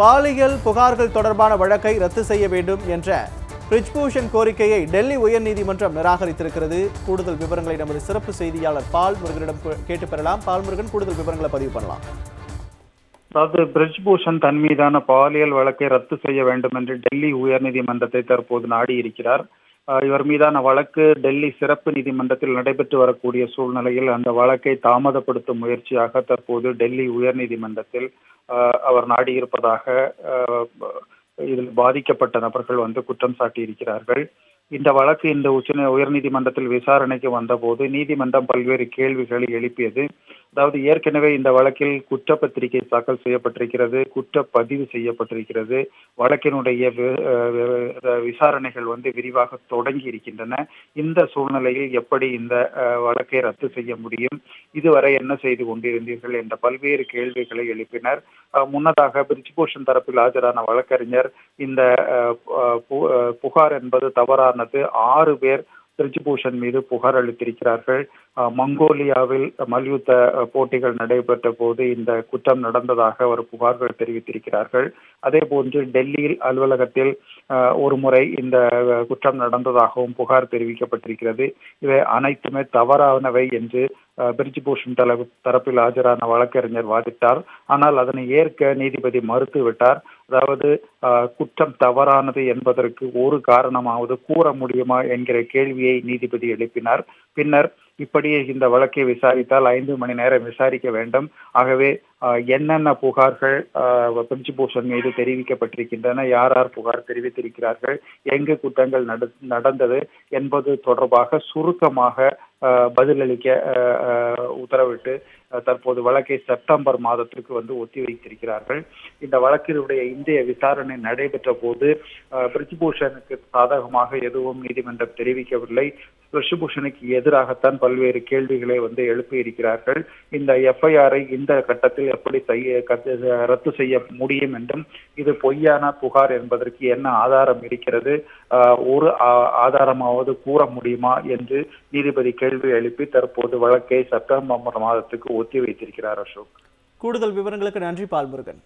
பாலியல் புகார்கள் தொடர்பான வழக்கை ரத்து செய்ய வேண்டும் என்ற பிரிஜ்பூஷன் கோரிக்கையை டெல்லி உயர்நீதிமன்றம் நிராகரித்திருக்கிறது. கூடுதல் விவரங்களை நமது சிறப்பு செய்தியாளர் பால் முருகனிடம் கேட்டு பெறலாம். பால் முருகன் கூடுதல் விவரங்களை பதிவு பண்ணலாம். அதாவது பிரிஜ்பூஷன் தன் மீதான பாலியல் வழக்கை ரத்து செய்ய வேண்டும் என்று டெல்லி உயர்நீதிமன்றத்தை தற்போது நாடி இருக்கிறார் இவர் மீதான வழக்கு டெல்லி சிறப்பு நீதிமன்றத்தில் நடைபெற்று வரக்கூடிய சூழ்நிலையில் அந்த வழக்கை தாமதப்படுத்தும் முயற்சியாக தற்போது டெல்லி உயர்நீதிமன்றத்தில் ஆஹ் அவர் நாடியிருப்பதாக இதில் பாதிக்கப்பட்ட நபர்கள் வந்து குற்றம் சாட்டியிருக்கிறார்கள். இந்த வழக்கு இந்த உச்ச உயர்நீதிமன்றத்தில் விசாரணைக்கு வந்தபோது நீதிமன்றம் பல்வேறு கேள்விகளை எழுப்பியது. அதாவது ஏற்கனவே இந்த வழக்கில் குற்றப்பத்திரிகை தாக்கல் செய்யப்பட்டிருக்கிறது குற்றப்பதிவு செய்யப்பட்டிருக்கிறது. வழக்கினுடைய விசாரணைகள் வந்து விரிவாக தொடங்கி இருக்கின்றன. இந்த சூழ்நிலையில் எப்படி இந்த வழக்கை ரத்து செய்ய முடியும்? இதுவரை என்ன செய்து கொண்டிருந்தீர்கள் என்ற பல்வேறு கேள்விகளை எழுப்பினர். முன்னதாக பிரிஜ்பூஷன் தரப்பில் ஆஜரான வழக்கறிஞர் இந்த பு- புகார் என்பது தவறானது. ஆறு பேர் பிரிஜ்பூஷன் மீது புகார் அளித்திருக்கிறார்கள். மங்கோலியாவில் மல்யுத்த போட்டிகள் நடைபெற்ற போது இந்த குற்றம் நடந்ததாக அவர் புகார்கள் தெரிவித்திருக்கிறார்கள். அதே போன்று டெல்லியில் அலுவலகத்தில் ஒரு முறை இந்த குற்றம் நடந்ததாகவும் புகார் தெரிவிக்கப்பட்டிருக்கிறது. இவை அனைத்துமே தவறானவை என்று பிரிஜ் பிரிஜ்பூஷன் தலை தரப்பில் ஆஜரான வழக்கறிஞர் வாதிட்டார். ஆனால் அதனை ஏற்க நீதிபதி மறுத்து விட்டார். அதாவது குற்றம் தவறானது என்பதற்கு ஒரு காரணமாவது கூற முடியுமா என்கிற கேள்வியை நீதிபதி எழுப்பினார். பின்னர் இப்படியே இந்த வழக்கை விசாரித்தால் ஐந்து மணி நேரம் விசாரிக்க வேண்டும். ஆகவே என்னென்ன புகார்கள் பிரிஞ்சு பூஷன் மீது தெரிவிக்கப்பட்டிருக்கின்றன யார் யார் புகார் தெரிவித்திருக்கிறார்கள் எங்கு குற்றங்கள் நடந்தது என்பது தொடர்பாக சுருக்கமாக பதிலளிக்க உத்தரவிட்டு தற்போது வழக்கை செப்டம்பர் மாதத்திற்கு வந்து ஒத்திவைத்திருக்கிறார்கள் இந்த வழக்கினுடைய இந்திய விசாரணை நடைபெற்ற போது அஹ், பிரிஜ்பூஷனுக்கு சாதகமாக எதுவும் நீதிமன்றம் தெரிவிக்கவில்லை. பிரிஜ்பூஷனுக்கு எதிராகத்தான் பல்வேறு கேள்விகளை வந்து எழுப்பி இருக்கிறார்கள் இந்த எஃப்ஐஆரை இந்த கட்டத்தில் எப்படி செய்ய ரத்து செய்ய முடியும் என்றும் இது பொய்யான புகார் என்பதற்கு என்ன ஆதாரம் இருக்கிறது? ஒரு ஆதாரமாவது கூற முடியுமா என்று நீதிபதி கேள்வி எழுப்பி தற்போது வழக்கை செப்டம்பர் மாதத்துக்கு ஒத்தி வைத்திருக்கிறார் அசோக். கூடுதல் விவரங்களுக்கு நன்றி பால் முருகன்